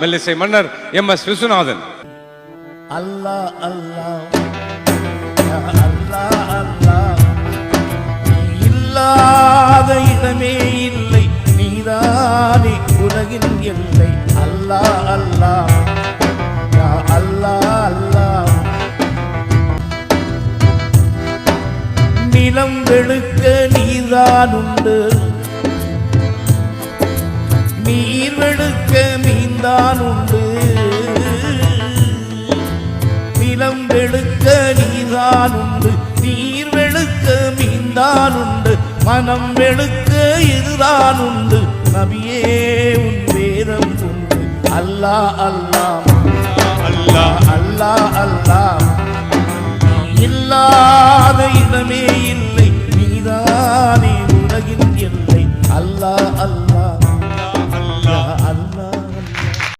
மெல்லிசை மன்னர் M S Viswanathan. Allah Allah யா Allah இல்லாத இடமே இல்லை நீதானே உலகின் எல்லை அல்லா அல்லா அல்லா அல்லா நிலம் வெளுக்க நீதான் உண்டு நீர் தான் உண்டு. நிலம் வெளுக்க நீதான் உண்டு. நீர் வெளுக்க மீன்தான் உண்டு. மனம் வெளுக்க இதுதான் உண்டு. நபியே உன் வேதம் உண்டு. அல்லா அல்லா. அல்லா அல்லா அல்லா. இல்லாத இடமே